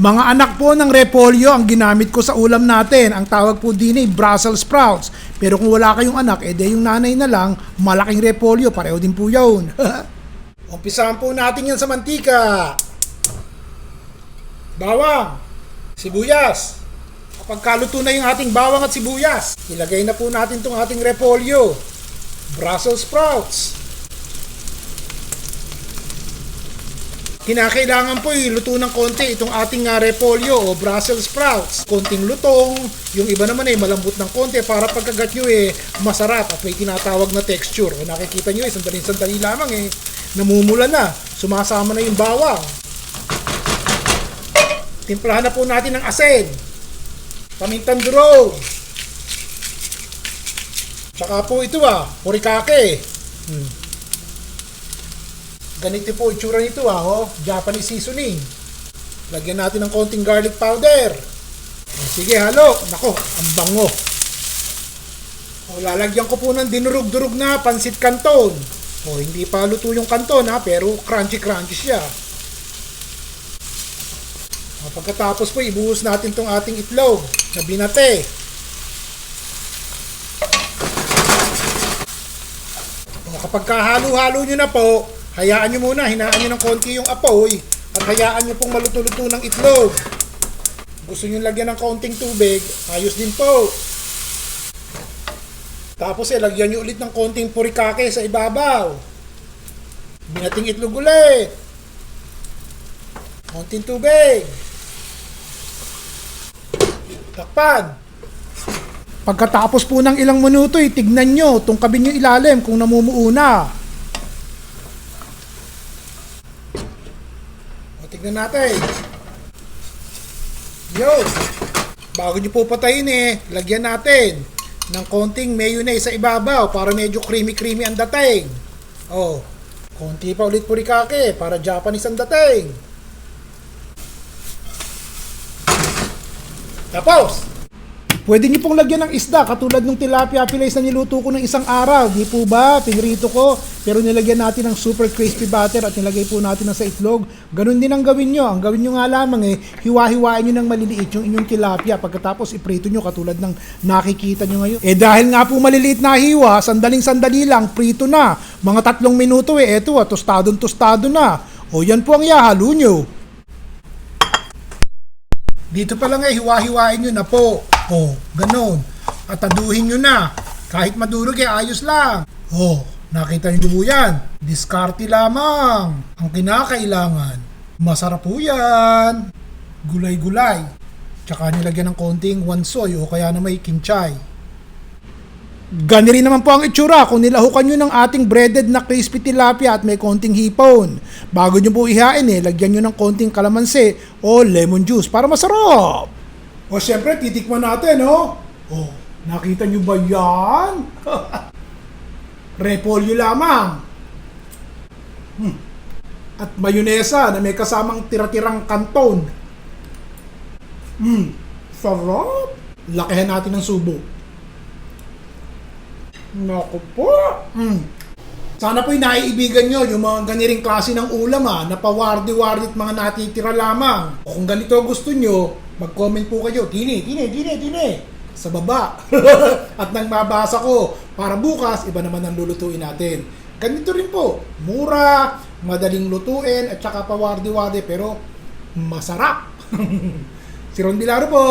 Mga anak po ng repolyo ang ginamit ko sa ulam natin. Ang tawag po din ay Brussels sprouts. Pero kung wala kayong anak, edi yung nanay na lang, malaking repolyo, pareho din po yun. Umpisahan po natin yan sa mantika. Bawang, sibuyas. Kapag kaluto na yung ating bawang at sibuyas, ilagay na po natin itong ating repolyo. Brussels sprouts. Kinakailangan po iluto ng konti itong ating uh, repolyo o Brussels sprouts. Konting lutong, yung iba naman ay malambot ng konti para pagkagat nyo eh masarap at may tinatawag na texture. O nakikita nyo eh, sandali-sandali lamang eh, namumula na, sumasama na yung bawang. Timplahan na po natin ng asin. Pamintang durog. Tsaka po ito ah, purikake. Hmm. Ganito po itsura nito ah, oh. Japanese seasoning. Lagyan natin ng konting garlic powder. Sige, halo. Nako, ang bango. O, lalagyan ko po ng dinurog-durog na pansit canton. O, hindi pa luto yung canton ha, pero crunchy-crunchy siya. O, pagkatapos po, ibuhos natin tong ating itlog na binate. O, kapag kahalo-halo nyo na po, hayaan nyo muna, hinaan nyo ng konti yung apoy at hayaan nyo pong maluto-luto ng itlog. Gusto nyo lagyan ng konting tubig, ayos din po. Tapos eh, lagyan nyo ulit ng konting purikake sa ibabaw. Binating itlog ulit. Konting tubig. Takpan. Pagkatapos po ng ilang minuto, eh, tignan nyo, tungkabin nyo ilalim kung namumuo na. O, tignan natin. Yo! Bago nyo po patayin eh, lagyan natin ng konting mayonnaise sa ibabaw para medyo creamy-creamy ang dating. Oh, konti pa ulit purikake para Japanese ang dating. Tapos, Pwede niyo pong lagyan ng isda katulad ng tilapia fillets na niluto ko ng isang araw. Di po ba? Pinrito ko. Pero nilagyan natin ng super crispy butter at nilagay po natin ng sa itlog. Ganun din ang gawin nyo. Ang gawin nyo nga lamang eh, hiwa-hiwain nyo ng maliliit yung inyong tilapia. Pagkatapos iprito nyo katulad ng nakikita nyo ngayon. Eh dahil nga po maliliit na hiwa, sandaling-sandali lang, prito na. Mga tatlong minuto eh, eto ah, tostadong-tostado na. O yan po ang ihahalo nyo. Dito pa lang eh, hiwa-hiwain nyo na po. Oh, ganon. At taduhin nyo na. Kahit madurog eh, ayos lang. Oh, nakita nyo po yan. Diskarte lamang. Ang kinakailangan. Masarap po yan. Gulay-gulay. Tsaka nilagyan ng konting wansoy o kaya na may kimchay. Gani rin naman po ang itsura kung nilahukan nyo ng ating breaded na crispy tilapia at may konting hipon. Bago nyo po ihain eh, lagyan nyo ng konting kalamansi o lemon juice para masarap. O syempre, titikman natin, no? Oh, nakita nyo ba yan? Repolyo lamang. Hmm. At mayonesa na may kasamang tira-tirang kanton. Hmm, sarap. Lakihan natin ng subo. Naku po. Mm. Sana po'y naiibigan nyo yung mga ganiring klase ng ulam ha, na pawardi-wardi at mga natitira lamang. O kung ganito gusto nyo, mag-comment po kayo. Tini, tini, tini, tini. Sa baba. at nang mabasa ko, para bukas, iba naman ang lulutuin natin. Ganito rin po. Mura, madaling lutuin, at saka pawardi-wardi, pero masarap. si Ron Bilaro po.